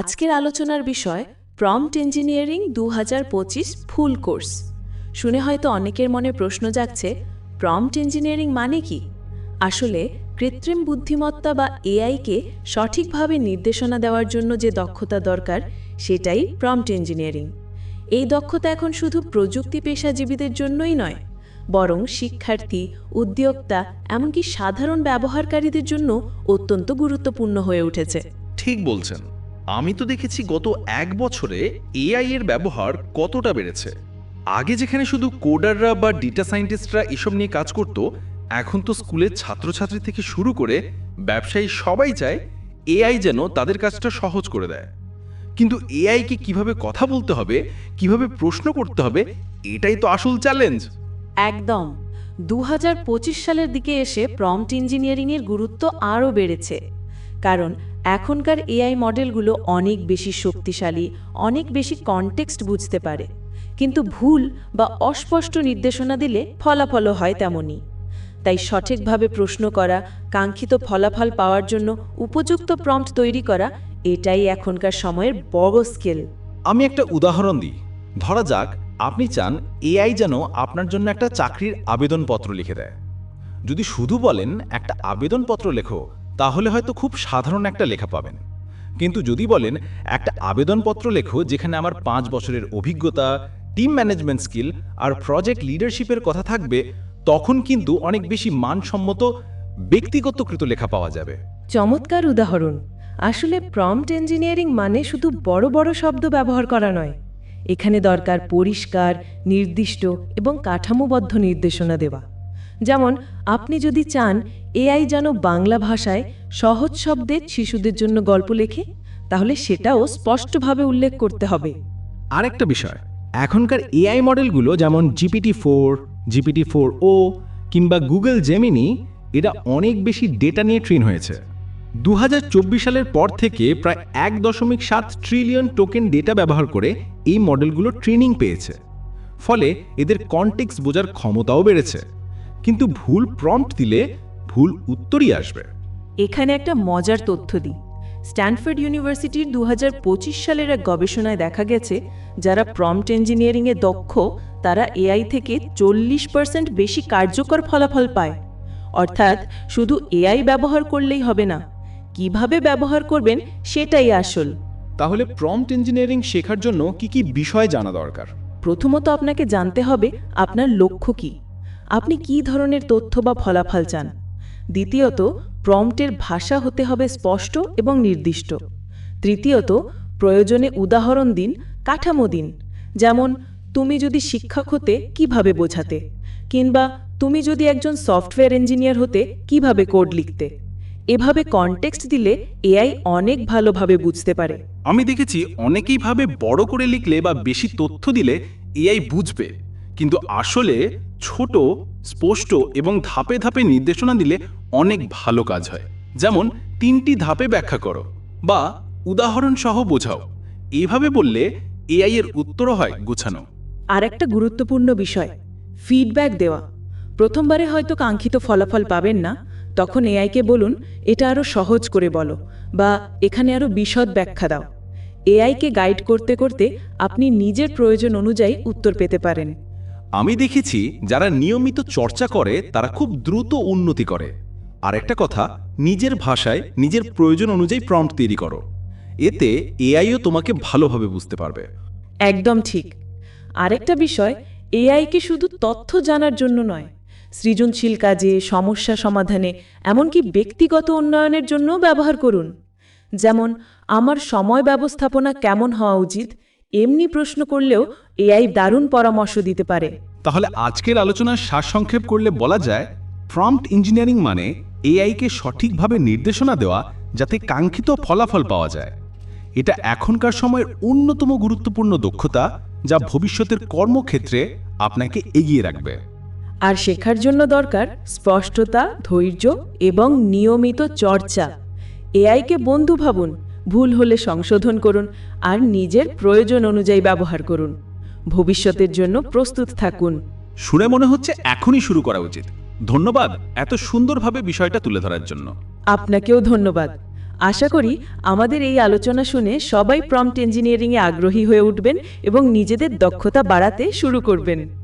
আজকের আলোচনার বিষয় প্রম্পট ইঞ্জিনিয়ারিং দু হাজার পঁচিশ ফুল কোর্স শুনে হয়তো অনেকের মনে প্রশ্ন জাগছে প্রম্পট ইঞ্জিনিয়ারিং মানে কি? আসলে কৃত্রিম বুদ্ধিমত্তা বা এআইকে সঠিকভাবে নির্দেশনা দেওয়ার জন্য যে দক্ষতা দরকার, সেটাই প্রম্পট ইঞ্জিনিয়ারিং এই দক্ষতা এখন শুধু প্রযুক্তি পেশাজীবীদের জন্যই নয়, বরং শিক্ষার্থী, উদ্যোক্তা, এমনকি সাধারণ ব্যবহারকারীদের জন্য অত্যন্ত গুরুত্বপূর্ণ হয়ে উঠেছে। ঠিক বলছেন। আমি তো দেখেছি গত এক বছরে এআই এর ব্যবহার কতটা বেড়েছে। আগে যেখানে শুধু কোডাররা বা ডেটা সায়েন্টিস্টরা এসব নিয়ে কাজ করত, এখন তো স্কুলের ছাত্রছাত্রী থেকে শুরু করে ব্যবসায়ী সবাই চায় এআই যেন তাদের কাজটা সহজ করে দেয়। কিন্তু এআইকে কীভাবে কথা বলতে হবে, কীভাবে প্রশ্ন করতে হবে, এটাই তো আসল চ্যালেঞ্জ। একদম। দু হাজার পঁচিশ সালের দিকে এসে প্রম্পট ইঞ্জিনিয়ারিংয়ের গুরুত্ব আরও বেড়েছে। কারণ এখনকার এআই মডেলগুলো অনেক বেশি শক্তিশালী, অনেক বেশি কনটেক্সট বুঝতে পারে। কিন্তু ভুল বা অস্পষ্ট নির্দেশনা দিলে ফলাফলও হয় তেমনই। তাই সঠিকভাবে প্রশ্ন করা, কাঙ্ক্ষিত ফলাফল পাওয়ার জন্য উপযুক্ত প্রম্পট তৈরি করা, এটাই এখনকার সময়ের বড় স্কেল আমি একটা উদাহরণ দিই। ধরা যাক, আপনি চান এআই যেন আপনার জন্য একটা চাকরির আবেদনপত্র লিখে দেয়। যদি শুধু বলেন, একটা আবেদনপত্র লেখো। তাহলে হয়তো খুব সাধারণ একটা লেখা পাবেন। কিন্তু যদি বলেন, একটা আবেদনপত্র লেখো যেখানে আমার পাঁচ বছরের অভিজ্ঞতা টিম ম্যানেজমেন্ট স্কিল আর প্রজেক্ট লিডারশিপের কথা থাকবে, তখন কিন্তু অনেক বেশি মানসম্মত, ব্যক্তিগতকৃত লেখা পাওয়া যাবে। চমৎকার উদাহরণ। আসলে প্রম্পট ইঞ্জিনিয়ারিং মানে শুধু বড় বড় শব্দ ব্যবহার করা নয়। এখানে দরকার পরিষ্কার, নির্দিষ্ট এবং কাঠামোবদ্ধ নির্দেশনা দেওয়া। যেমন, আপনি যদি চান এআই যেন বাংলা ভাষায় সহজ শব্দে শিশুদের জন্য গল্প লেখে, তাহলে সেটাও স্পষ্টভাবে উল্লেখ করতে হবে। আরেকটা বিষয়, এখনকার এআই মডেলগুলো যেমন GPT four GPT four O কিংবা গুগল জেমিনি, এরা অনেক বেশি ডেটা নিয়ে ট্রেন হয়েছে। দু হাজার চব্বিশ সালের পর থেকে প্রায় এক দশমিক সাত ট্রিলিয়ন টোকেন ডেটা ব্যবহার করে এই মডেলগুলো ট্রেনিং পেয়েছে। ফলে এদের কনটেক্স বোঝার ক্ষমতাও বেড়েছে। কিন্তু ভুল প্রম্পট দিলে ভুল উত্তরই আসবে। এখানে একটা মজার তথ্য দিই। স্ট্যানফোর্ড ইউনিভার্সিটির দু হাজার পঁচিশ সালের এক গবেষণায় দেখা গেছে যারা প্রম্পট ইঞ্জিনিয়ারিংয়ে দক্ষ তারা এআই থেকে চল্লিশ পার্সেন্ট বেশি কার্যকর ফলাফল পায়। অর্থাৎ শুধু এআই ব্যবহার করলেই হবে না। কীভাবে ব্যবহার করবেন সেটাই আসল। তাহলে প্রম্পট ইঞ্জিনিয়ারিং শেখার জন্য কি কি বিষয় জানা দরকার? প্রথমত আপনাকে জানতে হবে আপনার লক্ষ্য কি। আপনি কি ধরনের তথ্য বা ফলাফল চান? দ্বিতীয়ত, প্রম্পটের ভাষা হতে হবে স্পষ্ট এবং নির্দিষ্ট। তৃতীয়ত, প্রয়োজনে উদাহরণ দিন, কাঠামো দিন। যেমন, তুমি যদি শিক্ষক হতে কীভাবে বোঝাতে? কিংবা, তুমি যদি একজন সফটওয়্যার ইঞ্জিনিয়ার হতে কীভাবে কোড লিখতে? এভাবে কনটেক্সট দিলে এআই অনেক ভালোভাবে বুঝতে পারে। আমি দেখেছি অনেকেই ভাবে বড় করে লিখলে বা বেশি তথ্য দিলে এআই বুঝবে। কিন্তু আসলে ছোট, স্পষ্ট এবং ধাপে ধাপে নির্দেশনা দিলে অনেক ভালো কাজ হয়। যেমন, তিনটি ধাপে ব্যাখ্যা করো বা উদাহরণ সহ বোঝাও। এভাবে বললে এআই এর উত্তরও হয় গুছানো। আর একটা গুরুত্বপূর্ণ বিষয় ফিডব্যাক দেওয়া। প্রথমবারে হয়তো কাঙ্ক্ষিত ফলাফল পাবেন না, তখন এআইকে বলুন, এটা আরও সহজ করে বলো বা এখানে আরও বিশদ ব্যাখ্যা দাও। এআইকে গাইড করতে করতে আপনি নিজের প্রয়োজন অনুযায়ী উত্তর পেতে পারেন। আমি দেখেছি যারা নিয়মিত চর্চা করে, তারা খুব দ্রুত উন্নতি করে। আর একটা কথা, নিজের ভাষায় নিজের প্রয়োজন অনুযায়ী প্রম্পট তৈরি করো। এতে এআইও তোমাকে ভালোভাবে বুঝতে পারবে। একদম ঠিক। আরেকটা বিষয় এআইকে শুধু তথ্য জানার জন্য নয়, সৃজনশীল কাজে, সমস্যা সমাধানে, এমনকি ব্যক্তিগত উন্নয়নের জন্যও ব্যবহার করুন। যেমন, আমার সময় ব্যবস্থাপনা কেমন হওয়া উচিত, এমনি প্রশ্ন করলেও এআই দারুণ পরামর্শ দিতে পারে। তাহলে আজকের আলোচনার সারসংক্ষেপ করলে বলা যায় প্রম্পট ইঞ্জিনিয়ারিং মানে এআইকে সঠিকভাবে নির্দেশনা দেওয়া যাতে কাঙ্ক্ষিত ফলাফল পাওয়া যায়। এটা এখনকার সময়ের অন্যতম গুরুত্বপূর্ণ দক্ষতা যা ভবিষ্যতের কর্মক্ষেত্রে আপনাকে এগিয়ে রাখবে। আর শেখার জন্য দরকার স্পষ্টতা, ধৈর্য এবং নিয়মিত চর্চা। এআইকে বন্ধু ভাবুন, ভুল হলে সংশোধন করুন আর নিজের প্রয়োজন অনুযায়ী ব্যবহার করুন। ভবিষ্যতের জন্য প্রস্তুত থাকুন। শুনে মনে হচ্ছে এখনই শুরু করা উচিত। ধন্যবাদ এত সুন্দরভাবে বিষয়টা তুলে ধরার জন্য। আপনাকেও ধন্যবাদ। আশা করি আমাদের এই আলোচনা শুনে সবাই প্রম্পট ইঞ্জিনিয়ারিংয়ে আগ্রহী হয়ে উঠবেন এবং নিজেদের দক্ষতা বাড়াতে শুরু করবেন।